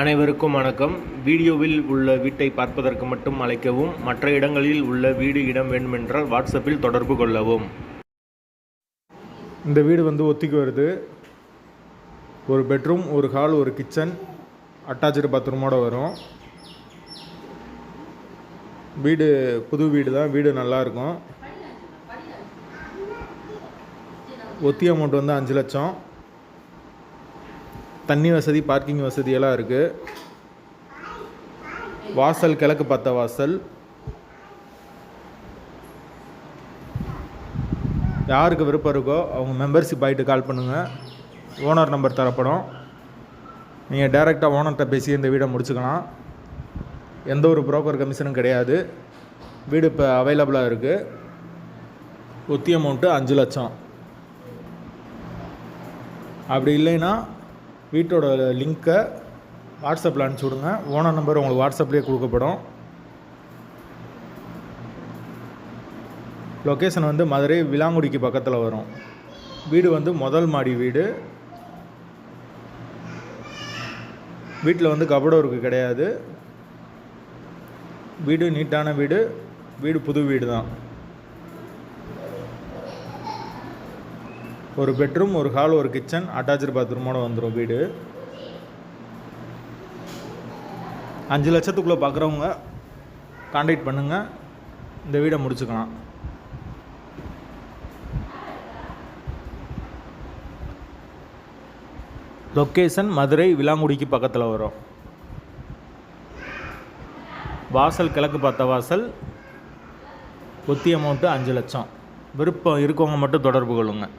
அனைவருக்கும் வணக்கம். வீடியோவில் உள்ள வீட்டை பார்ப்பதற்கு மட்டும் அழைக்கவும் மற்ற இடங்களில் உள்ள வீடு இடம் வேண்டுமென்றால் வாட்ஸ்அப்பில் தொடர்பு கொள்ளவும். இந்த வீடு வந்து ஒத்திக்கு வருது. ஒரு பெட்ரூம் ஒரு ஹால் ஒரு கிச்சன் அட்டாச்சு பாத்ரூமோட வரும். வீடு புது வீடு தான். வீடு நல்லா இருக்கும். ஒத்தி அமௌண்ட் வந்து அஞ்சு லட்சம். தண்ணி வசதி பார்க்கிங் வசதியெல்லாம் இருக்குது வாசல் கிழக்கு பார்த்த வாசல். யாருக்கு விருப்பம் இருக்கோ அவங்க மெம்பர்ஷிப் ஆகிட்டு கால் பண்ணுங்கள் ஓனர் நம்பர் தரப்படும். நீங்கள் டைரெக்டாக ஓனர்கிட்ட பேசி இந்த வீடை முடிச்சுக்கலாம். எந்த ஒரு புரோக்கர் கமிஷனும் கிடையாது. வீடு இப்போ அவைலபிளாக இருக்குது ஒத்தி அமௌண்ட்டு அஞ்சு லட்சம். அப்படி இல்லைன்னா வீட்டோட லிங்க்கை வாட்ஸ்அப்பில் அனுப்பிச்சி விடுங்க ஓனர் நம்பர் உங்களுக்கு வாட்ஸ்அப்லேயே கொடுக்கப்படும். லொக்கேஷன் வந்து மதுரை விலாங்குடிக்கு பக்கத்தில் வரும். வீடு வந்து முதல் மாடி வீடு. வீட்டில் வந்து கபடோருக்கு கிடையாது. வீடு நீட்டான வீடு. வீடு புது வீடு தான் ஒரு பெட்ரூம் ஒரு ஹால் ஒரு கிச்சன் அட்டாச்சு பாத்ரூமோட வந்துடும் வீடு. அஞ்சு லட்சத்துக்குள்ளே பார்க்குறவங்க காண்டாக்ட் பண்ணுங்கள் இந்த வீடை முடிச்சுக்கலாம். லொக்கேஷன் மதுரை விலாங்குடிக்கு பக்கத்தில் வரும். வாசல் கிழக்கு பார்த்த வாசல் ஒத்தி அமௌண்ட்டு அஞ்சு லட்சம். விருப்பம் இருக்கவங்க மட்டும் தொடர்பு கொள்ளுங்கள்